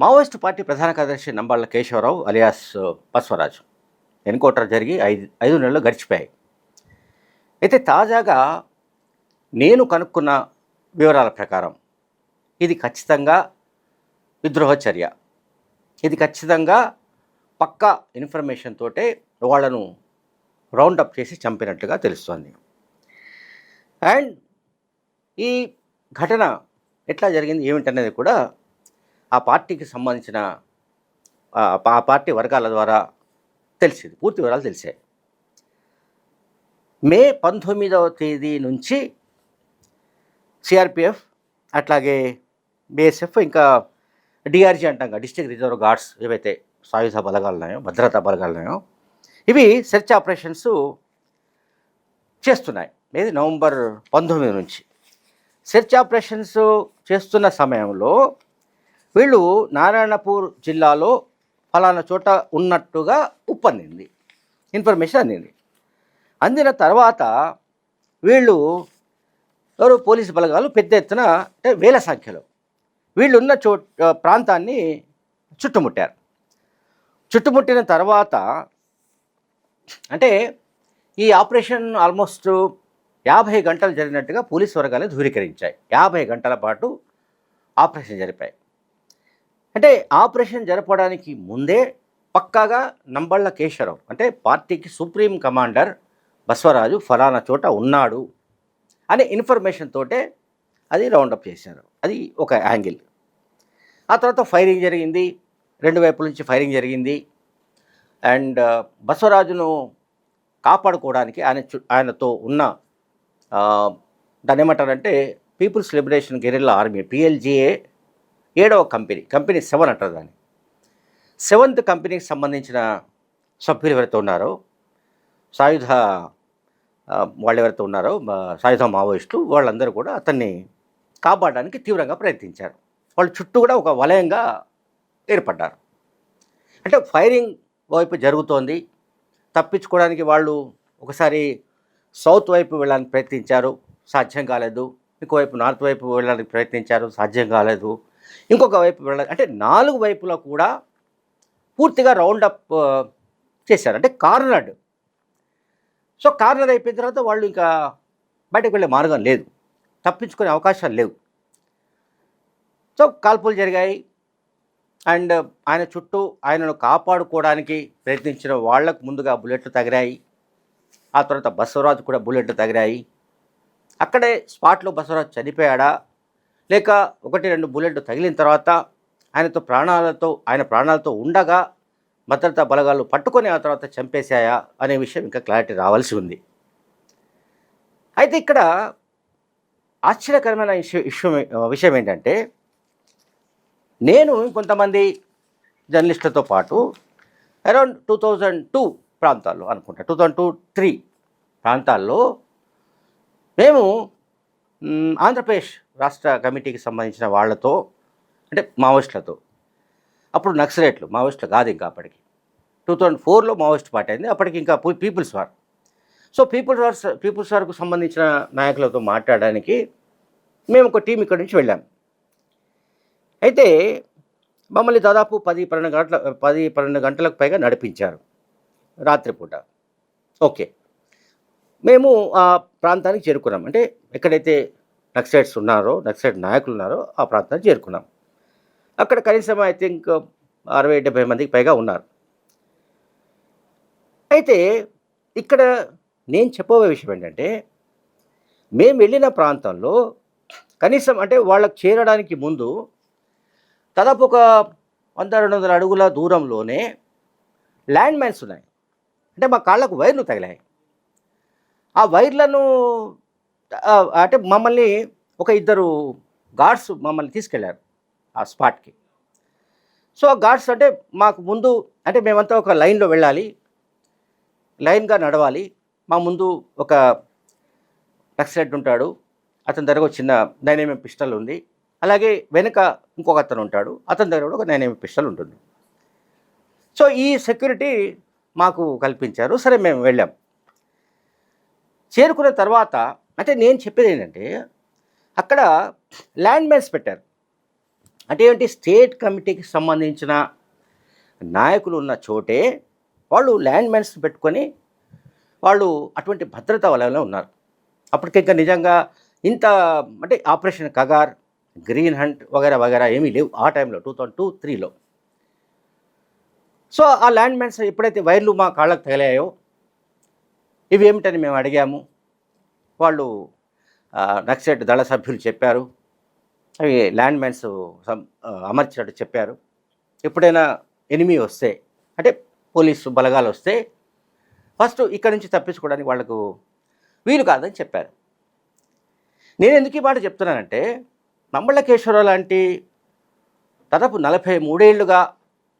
Maoist party ప్రధాన కార్యదర్శి Nambala Keshavarao alias Basavaraju encounter జరిగి ఐదు ఐదు నెలలు గడిచిపోయాయి. అయితే తాజాగా నేను కనుక్కున్న వివరాల ప్రకారం ఇది ఖచ్చితంగా విద్రోహ చర్య. ఇది ఖచ్చితంగా పక్కా ఇన్ఫర్మేషన్ తోటే వాళ్ళను రౌండప్ చేసి చంపినట్లుగా తెలుస్తోంది. అండ్ ఈ ఘటన ఎట్లా జరిగింది ఏమిటనేది కూడా ఆ పార్టీకి సంబంధించిన ఆ పార్టీ వర్గాల ద్వారా తెలిసింది. పూర్తి వివరాలు తెలిసాయి. మే పంతొమ్మిదవ తేదీ నుంచి సిఆర్పిఎఫ్ అట్లాగే బిఎస్ఎఫ్ ఇంకా డిఆర్జీ అంటాం కదా డిస్ట్రిక్ట్ రిజర్వ్ గార్డ్స్ ఏవైతే సాయుధ బలగాలు ఉన్నాయో భద్రతా బలగాలు ఉన్నాయో ఇవి సెర్చ్ ఆపరేషన్స్ చేస్తున్నాయి. ఏది? నవంబర్ పంతొమ్మిది నుంచి. సెర్చ్ ఆపరేషన్స్ చేస్తున్న సమయంలో వీళ్ళు నారాయణపూర్ జిల్లాలో ఫలానా చోట ఉన్నట్టుగా ఉప్పందింది ఇన్ఫర్మేషన్ అందింది. అందిన తర్వాత వీళ్ళు ఎవరు? పోలీసు బలగాలు పెద్ద ఎత్తున అంటే వేల సంఖ్యలో. వీళ్ళు ఉన్న చో ప్రాంతాన్ని చుట్టుముట్టారు. చుట్టుముట్టిన తర్వాత అంటే ఈ ఆపరేషన్ ఆల్మోస్ట్ యాభై గంటలు జరిగినట్టుగా పోలీసు వర్గాలు ధృవీకరించాయి. యాభై గంటల పాటు ఆపరేషన్ జరిపాయి. అంటే ఆపరేషన్ జరపడానికి ముందే పక్కాగా నంబళ్ళ కేశవరావు అంటే పార్టీకి సుప్రీం కమాండర్ బస్వరాజు ఫలానా చోట ఉన్నాడు అనే ఇన్ఫర్మేషన్ తోటే అది రౌండప్ చేశారు. అది ఒక యాంగిల్. ఆ తర్వాత ఫైరింగ్ జరిగింది. రెండు వైపుల నుంచి ఫైరింగ్ జరిగింది. అండ్ బసవరాజును కాపాడుకోవడానికి ఆయన చు ఆయనతో ఉన్న దాన్ని ఏమంటారంటే people's liberation guerrilla army PLGA ఏడవ కంపెనీ కంపెనీ సెవెన్ అంటారు దాన్ని. సెవెంత్ కంపెనీకి సంబంధించిన సభ్యులు ఎవరైతే ఉన్నారో సాయుధ వాళ్ళు ఎవరైతే ఉన్నారో సాయుధ మావోయిస్టులు వాళ్ళందరూ కూడా అతన్ని కాపాడడానికి తీవ్రంగా ప్రయత్నించారు. వాళ్ళు చుట్టూ కూడా ఒక వలయంగా ఏర్పడ్డారు. అంటే ఫైరింగ్ వైపు జరుగుతోంది. తప్పించుకోవడానికి వాళ్ళు ఒకసారి సౌత్ వైపు వెళ్ళడానికి ప్రయత్నించారు. సాధ్యం కాలేదు. ఇంకోవైపు నార్త్ వైపు వెళ్ళడానికి ప్రయత్నించారు. సాధ్యం కాలేదు. ఇంకొక వైపు వెళ్ళాలి అంటే నాలుగు వైపులా కూడా పూర్తిగా రౌండప్ చేశారు. అంటే కార్నర్డ్ సో కార్నర్ అయిపోయిన తర్వాత వాళ్ళు ఇంకా బయటకు వెళ్ళే మార్గం లేదు. తప్పించుకునే అవకాశాలు లేవు. సో కాల్పులు జరిగాయి. అండ్ ఆయన చుట్టూ ఆయనను కాపాడుకోవడానికి ప్రయత్నించిన వాళ్ళకు ముందుగా బుల్లెట్లు తగిలాయి. ఆ తర్వాత బసవరాజు కూడా బుల్లెట్లు తగిలాయి. అక్కడే స్పాట్లో బసవరాజు చనిపోయాడా? లేక ఒకటి రెండు బుల్లెట్లు తగిలిన తర్వాత ఆయనతో ప్రాణాలతో ఆయన ప్రాణాలతో ఉండగా భద్రతా బలగాలు పట్టుకొని ఆ తర్వాత చంపేశాయా అనే విషయం ఇంకా క్లారిటీ రావాల్సి ఉంది. అయితే ఇక్కడ ఆశ్చర్యకరమైన విషయం విషయం విషయం ఏంటంటే నేను కొంతమంది జర్నలిస్టులతో పాటు అరౌండ్ టూ థౌజండ్ టూ ప్రాంతాల్లో అనుకుంటా టూ థౌజండ్ టూ త్రీ ప్రాంతాల్లో మేము ఆంధ్రప్రదేశ్ రాష్ట్ర కమిటీకి సంబంధించిన వాళ్ళతో అంటే మావోయిస్టులతో. అప్పుడు నక్సలైట్లు మావోయిస్టులు కాదు ఇంకా అప్పటికి. టూ థౌజండ్ ఫోర్లో మావోయిస్ట్ పార్టీ అయింది అప్పటికి ఇంకా people's war. So people's war people's వార్కు సంబంధించిన నాయకులతో మాట్లాడడానికి మేము ఒక టీం ఇక్కడి నుంచి వెళ్ళాం. అయితే మమ్మల్ని దాదాపు పది పన్నెండు గంటల పది పన్నెండు గంటలకు పైగా నడిపించారు రాత్రిపూట. ఓకే. మేము ఆ ప్రాంతానికి చేరుకున్నాం. అంటే ఎక్కడైతే నక్సైట్స్ ఉన్నారో నక్సైట్ నాయకులు ఉన్నారో ఆ ప్రాంతానికి చేరుకున్నాం. అక్కడ కనీసం ఐ థింక్ అరవై డెబ్బై మందికి పైగా ఉన్నారు. అయితే ఇక్కడ నేను చెప్పబోయే విషయం ఏంటంటే మేము వెళ్ళిన ప్రాంతంలో కనీసం అంటే వాళ్ళకి చేరడానికి ముందు దాదాపు ఒక వంద రెండు వందల అడుగుల దూరంలోనే ల్యాండ్ మైన్స్ ఉన్నాయి. అంటే మా కాళ్ళకు వైర్లు తగిలాయి. ఆ వైర్లను అంటే మమ్మల్ని ఒక ఇద్దరు గాడ్స్ మమ్మల్ని తీసుకెళ్ళారు ఆ స్పాట్కి సో గాడ్స్ అంటే మాకు ముందు అంటే మేమంతా ఒక లైన్లో వెళ్ళాలి. లైన్గా నడవాలి. మా ముందు ఒక నక్సలెట్ ఉంటాడు. అతని దగ్గర ఒక చిన్న నైన్ పిస్టల్ ఉంది. అలాగే వెనుక ఇంకొక అతను ఉంటాడు. అతని దగ్గర కూడా ఒక నైన్ పిస్టల్ ఉంటుంది. సో ఈ సెక్యూరిటీ మాకు కల్పించారు. సరే మేము వెళ్ళాం. చేరుకున్న తర్వాత అంటే నేను చెప్పేది ఏంటంటే అక్కడ ల్యాండ్ మైన్స్ పెట్టారు. అంటే ఏంటి? స్టేట్ కమిటీకి సంబంధించిన నాయకులు ఉన్న చోటే వాళ్ళు ల్యాండ్ మైన్స్ పెట్టుకొని వాళ్ళు అటువంటి భద్రత వలయంలో ఉన్నారు. అప్పటికి ఇంకా నిజంగా ఇంత అంటే ఆపరేషన్ కగార్ గ్రీన్ హంట్ వగేరా వగేరా ఏమీ లేవు ఆ టైంలో టూ థౌజండ్ టూ త్రీలో. సో ఆ ల్యాండ్ మైన్స్ ఎప్పుడైతే వైర్లు మా కాళ్ళకు తగిలాయో ఇవి ఏమిటని మేము అడిగాము. వాళ్ళు నక్సలైట్ దళ సభ్యులు చెప్పారు. అవి ల్యాండ్ మ్యాన్స్ సం- అమర్చినట్టు చెప్పారు. ఎప్పుడైనా ఎనిమి వస్తే అంటే పోలీసు బలగాలు వస్తే ఫస్ట్ ఇక్కడి నుంచి తప్పించుకోవడానికి వాళ్ళకు వీలు కాదని చెప్పారు. నేను ఎందుకు ఈ మాట చెప్తున్నానంటే మమ్మళ్ళకేశ్వరరావు లాంటి దాదాపు నలభై మూడేళ్ళుగా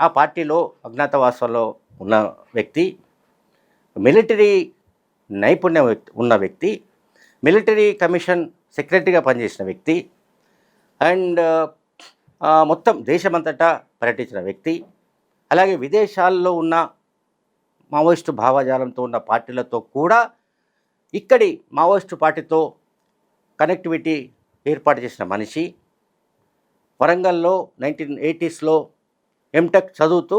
ఆ పార్టీలో అజ్ఞాతవాసంలో ఉన్న వ్యక్తి మిలిటరీ నైపుణ్యం వ్యక్తి- ఉన్న వ్యక్తి మిలిటరీ కమిషన్ సెక్రటరీగా పనిచేసిన వ్యక్తి అండ్ మొత్తం దేశమంతటా పర్యటించిన వ్యక్తి. అలాగే విదేశాల్లో ఉన్న మావోయిస్టు భావజాలంతో ఉన్న పార్టీలతో కూడా ఇక్కడి మావోయిస్టు పార్టీతో కనెక్టివిటీ ఏర్పాటు చేసిన మనిషి. వరంగల్లో నైన్టీన్ ఎయిటీస్లో ఎంటెక్ చదువుతూ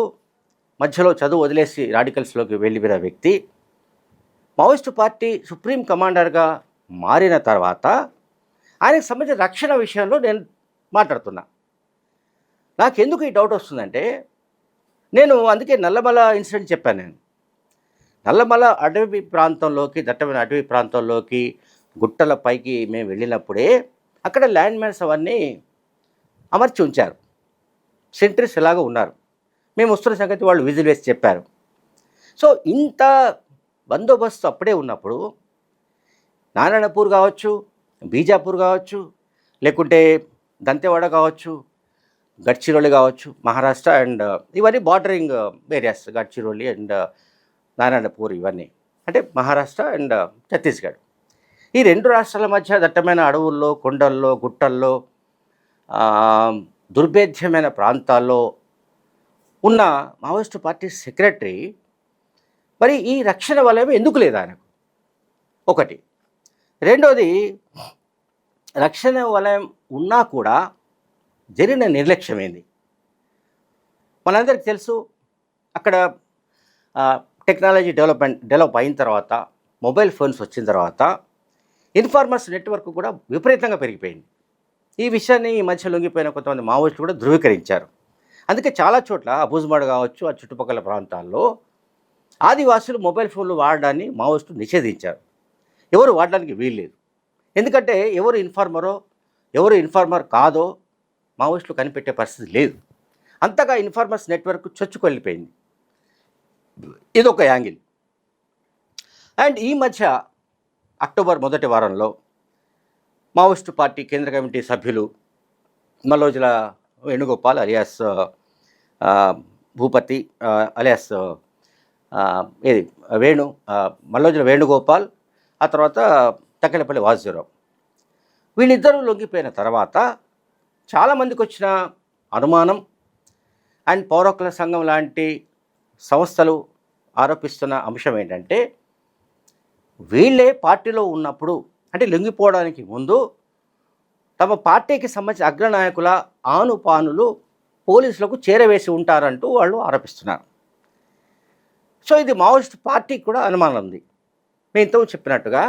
మధ్యలో చదువు వదిలేసి రాడికల్స్లోకి వెళ్ళిపోయిన వ్యక్తి. మావోయిస్టు పార్టీ సుప్రీం కమాండర్గా మారిన తర్వాత ఆయనకు సంబంధించిన రక్షణ విషయంలో నేను మాట్లాడుతున్నా. నాకెందుకు ఈ డౌట్ వస్తుందంటే నేను అందుకే నల్లమల ఇన్సిడెంట్ చెప్పాను నేను. నల్లమల అడవి ప్రాంతంలోకి దట్టమైన అటవీ ప్రాంతంలోకి గుట్టల పైకి మేము వెళ్ళినప్పుడే అక్కడ ల్యాండ్ మ్యాన్స్ అవన్నీ అమర్చి ఉంచారు. సెంట్రీస్ ఎలాగో ఉన్నారు. మేము వస్తున్న సంగతి వాళ్ళు విజిల్ వేసి చెప్పారు. సో ఇంత బందోబస్తు అప్పుడే ఉన్నప్పుడు నారాయణపూర్ కావచ్చు బీజాపూర్ కావచ్చు లేకుంటే దంతెవాడ కావచ్చు గడ్చిరోలి కావచ్చు మహారాష్ట్ర అండ్ ఇవన్నీ bordering areas Gadchiroli and Narayanpur ఇవన్నీ. అంటే మహారాష్ట్ర అండ్ ఛత్తీస్గఢ్. ఈ రెండు రాష్ట్రాల మధ్య దట్టమైన అడవుల్లో కొండల్లో గుట్టల్లో దుర్భేద్యమైన ప్రాంతాల్లో ఉన్న మావోయిస్టు పార్టీ సెక్రటరీ మరి ఈ రక్షణ వలయం ఎందుకు లేదు ఆయనకు? ఒకటి రెండోది రక్షణ వలయం ఉన్నా కూడా జరిగిన నిర్లక్ష్యమైంది మనందరికీ తెలుసు అక్కడ టెక్నాలజీ డెవలప్మెంట్ డెవలప్ అయిన తర్వాత మొబైల్ ఫోన్స్ వచ్చిన తర్వాత ఇన్ఫార్మర్స్ నెట్వర్క్ కూడా విపరీతంగా పెరిగిపోయింది. ఈ విషయాన్ని ఈ మధ్య లొంగిపోయిన కొంతమంది మావోయిస్టులు కూడా ధృవీకరించారు. అందుకే చాలా చోట్ల అబూజ్మాడ్ కావచ్చు ఆ చుట్టుపక్కల ప్రాంతాల్లో ఆదివాసులు మొబైల్ ఫోన్లు వాడడాన్ని మావోయిస్టులు నిషేధించారు. ఎవరు వాడడానికి వీల్లేదు. ఎందుకంటే ఎవరు ఇన్ఫార్మరో ఎవరు ఇన్ఫార్మర్ కాదో మావోయిస్టులు కనిపెట్టే పరిస్థితి లేదు. అంతగా ఇన్ఫార్మర్స్ నెట్వర్క్ చొచ్చుకొల్లిపోయింది ఇది ఒక యాంగిల్. అండ్ ఈ మధ్య అక్టోబర్ మొదటి వారంలో మావోయిస్టు పార్టీ కేంద్ర కమిటీ సభ్యులు మల్లోజుల వేణుగోపాల్ అలియాస్ భూపతి అలియాస్ ఏది వేణు మల్లోజుల వేణుగోపాల్ ఆ తర్వాత తక్కలపల్లి వాసురావు. వీళ్ళిద్దరూ లొంగిపోయిన తర్వాత చాలామందికి వచ్చిన అనుమానం అండ్ పౌరకుల సంఘం లాంటి సంస్థలు ఆరోపిస్తున్న అంశం ఏంటంటే వీళ్ళే పార్టీలో ఉన్నప్పుడు అంటే లొంగిపోవడానికి ముందు తమ పార్టీకి సంబంధించిన అగ్రనాయకుల ఆనుపానులు పోలీసులకు చేరవేసి ఉంటారంటూ వాళ్ళు ఆరోపిస్తున్నారు. సో ఇది మావోయిస్ట్ పార్టీకి కూడా అనుమానం ఉంది. నేను ఇంతకు చెప్పినట్టుగా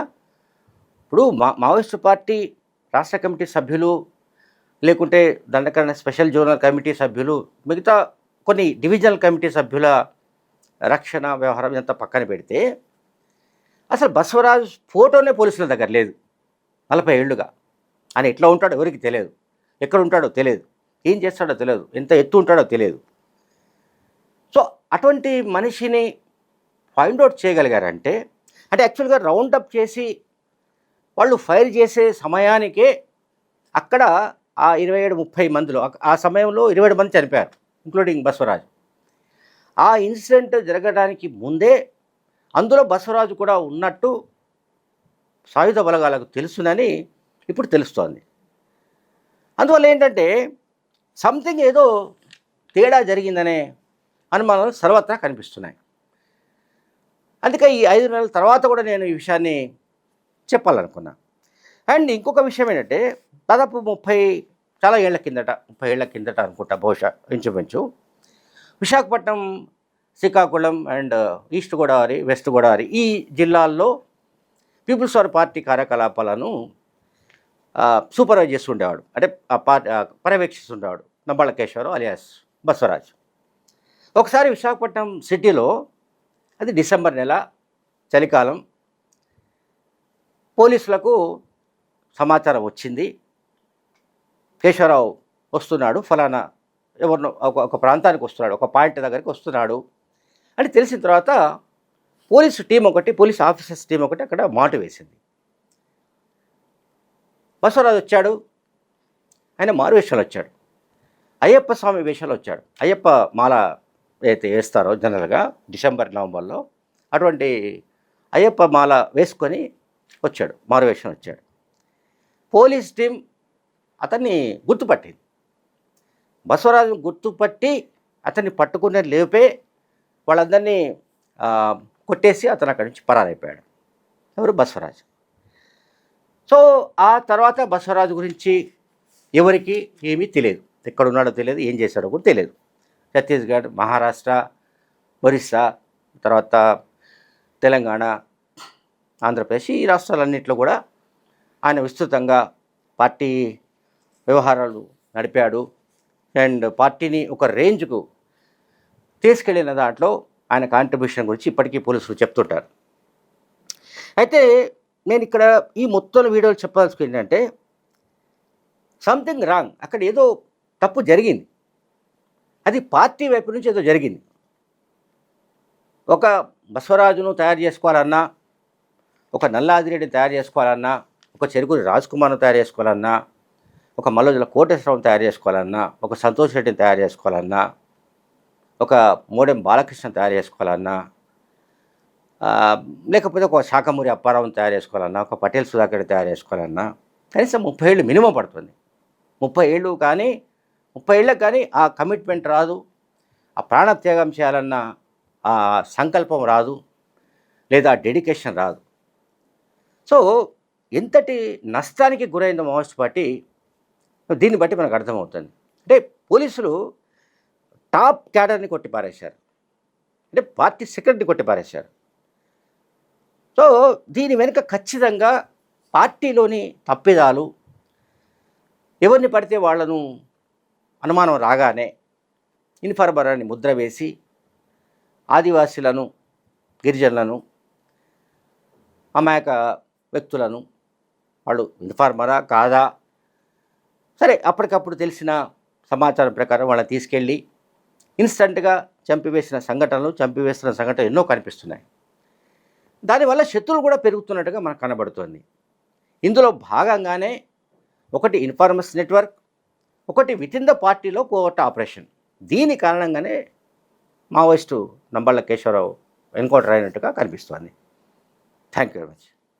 ఇప్పుడు మా మావోయిస్టు పార్టీ రాష్ట్ర కమిటీ సభ్యులు లేకుంటే దండకరణ స్పెషల్ జోనల్ కమిటీ సభ్యులు మిగతా కొన్ని డివిజనల్ కమిటీ సభ్యుల రక్షణ వ్యవహారం ఇదంతా పక్కన పెడితే అసలు బసవరాజు ఫోటోనే పోలీసుల దగ్గర లేదు నలభై ఏళ్ళుగా. ఆయన ఎట్లా ఉంటాడో ఎవరికి తెలియదు. ఎక్కడ ఉంటాడో తెలియదు. ఏం చేస్తాడో తెలియదు. ఎంత ఎత్తు ఉంటాడో తెలియదు. సో అటువంటి మనిషిని ఫైండ్ అవుట్ చేయగలిగారంటే అంటే యాక్చువల్గా రౌండప్ చేసి వాళ్ళు ఫైర్ చేసే సమయానికే అక్కడ ఆ ఇరవై ఏడు ముప్పై మందిలో ఆ- ఆ సమయంలో ఇరవై ఏడు మంది చనిపోయారు ఇంక్లూడింగ్ బసవరాజు. ఆ ఇన్సిడెంట్ జరగడానికి ముందే అందులో బసవరాజు కూడా ఉన్నట్టు సాయుధ బలగాలకు తెలుసునని ఇప్పుడు తెలుస్తోంది. అందువల్ల ఏంటంటే సంథింగ్ ఏదో తేడా జరిగిందనే అనుమానాలు సర్వత్రా కనిపిస్తున్నాయి. అందుకే ఈ ఐదు నెలల తర్వాత కూడా నేను ఈ విషయాన్ని చెప్పాలనుకున్నా. అండ్ ఇంకొక విషయం ఏంటంటే దాదాపు ముప్పై చాలా ఏళ్ళ కిందట ముప్పై ఏళ్ళ కిందట అనుకుంటా బహుశా ఇంచుమించు Visakhapatnam Srikakulam and east Godavari west Godavari ఈ జిల్లాల్లో పీపుల్స్ వార్ పార్టీ కార్యకలాపాలను సూపర్వైజ్ చేస్తుండేవాడు. అంటే ఆ పార్టీ పర్యవేక్షిస్తుండేవాడు. నంబాళ్ళ కేశవరావు అలియాస్ బసవరాజ్. ఒకసారి విశాఖపట్నం సిటీలో అది డిసెంబర్ నెల చలికాలం. పోలీసులకు సమాచారం వచ్చింది. కేశవరావు వస్తున్నాడు ఫలానా ఎవరినో ఒక ఒక ప్రాంతానికి వస్తున్నాడు ఒక పాయింట్ దగ్గరికి వస్తున్నాడు అని తెలిసిన తర్వాత పోలీసు టీం ఒకటి పోలీస్ ఆఫీసర్స్ టీం ఒకటి అక్కడ మాట వేసింది. బసవరాజు వచ్చాడు ఆయన మారు వేషాలు వచ్చాడు అయ్యప్ప స్వామి వేషాలు వచ్చాడు అయ్యప్ప మాల అయితే వేస్తారో జనరల్గా డిసెంబర్ నవంబర్లో అటువంటి అయ్యప్ప మాల వేసుకొని వచ్చాడు మారువేషం వచ్చాడు. పోలీస్ టీం అతన్ని గుర్తుపట్టింది. బసవరాజును గుర్తుపట్టి అతన్ని పట్టుకునే లేపే వాళ్ళందరినీ కొట్టేసి అతను అక్కడి నుంచి పరారైపోయాడు. ఎవరు? బసవరాజు. సో ఆ తర్వాత బసవరాజు గురించి ఎవరికి ఏమీ తెలియదు. ఎక్కడ ఉన్నాడో తెలియదు ఏం చేశాడో కూడా తెలియదు. ఛత్తీస్గఢ్ మహారాష్ట్ర ఒరిస్సా తర్వాత తెలంగాణ ఆంధ్రప్రదేశ్ ఈ రాష్ట్రాలన్నింటిలో కూడా ఆయన విస్తృతంగా పార్టీ వ్యవహారాలు నడిపాడు. అండ్ పార్టీని ఒక రేంజ్కు తీసుకెళ్ళిన దాంట్లో ఆయన కాంట్రిబ్యూషన్ గురించి ఇప్పటికీ పోలీసులు చెప్తుంటారు. అయితే నేను ఇక్కడ ఈ మొత్తం వీడియోలు చెప్పాల్సింది ఏంటంటే సంథింగ్ రాంగ్ అక్కడ ఏదో తప్పు జరిగింది. అది పార్టీ వైపు నుంచి ఏదో జరిగింది. ఒక బసవరాజును తయారు చేసుకోవాలన్నా ఒక నల్లాదిరెడ్డిని తయారు చేసుకోవాలన్నా ఒక చెరుకు రాజ్కుమార్ను తయారు చేసుకోవాలన్నా ఒక మల్లోజుల కోటేశ్వరం తయారు చేసుకోవాలన్నా ఒక సంతోష్ రెడ్డిని తయారు చేసుకోవాలన్నా ఒక మోడెం బాలకృష్ణ తయారు చేసుకోవాలన్నా లేకపోతే ఒక శాఖమూరి అప్పారావుని తయారు చేసుకోవాలన్నా ఒక పటేల్ సుధాకర్ తయారు చేసుకోవాలన్నా కనీసం ముప్పై ఏళ్ళు మినిమం పడుతుంది. ముప్పై ఏళ్ళు కానీ ముప్పై ఏళ్ళకి కానీ ఆ కమిట్మెంట్ రాదు. ఆ ప్రాణత్యాగం చేయాలన్న ఆ సంకల్పం రాదు. లేదా డెడికేషన్ రాదు. సో ఎంతటి నష్టానికి గురైందో మావోయిస్ట్ పార్టీ దీన్ని బట్టి మనకు అర్థమవుతుంది. అంటే పోలీసులు టాప్ క్యాడర్ని కొట్టి పారేశారు. అంటే పార్టీ సెక్రటరీ కొట్టి పారేశారు. సో దీని వెనుక ఖచ్చితంగా పార్టీలోని తప్పిదాలు ఎవరిని పడితే వాళ్ళను అనుమానం రాగానే ఇన్ఫార్మర్ ముద్ర వేసి ఆదివాసీలను గిరిజనులను అమాయక వ్యక్తులను వాళ్ళు ఇన్ఫార్మరా కాదా? సరే అప్పటికప్పుడు తెలిసిన సమాచారం ప్రకారం వాళ్ళని తీసుకెళ్ళి ఇన్స్టంట్గా చంపివేసిన సంఘటనలు చంపివేసిన సంఘటనలు ఎన్నో కనిపిస్తున్నాయి. దానివల్ల శత్రువులు కూడా పెరుగుతున్నట్టుగా మనకు కనబడుతోంది. ఇందులో భాగంగానే ఒకటి ఇన్ఫార్మస్ నెట్వర్క్ ఒకటి వితిన్ ద పార్టీలో కోవర్ట్ ఆపరేషన్. దీని కారణంగానే మావోయిస్టు నంబళ్ళ కేశవరావు ఎన్కౌంటర్ అయినట్టుగా కనిపిస్తోంది. Thank you very much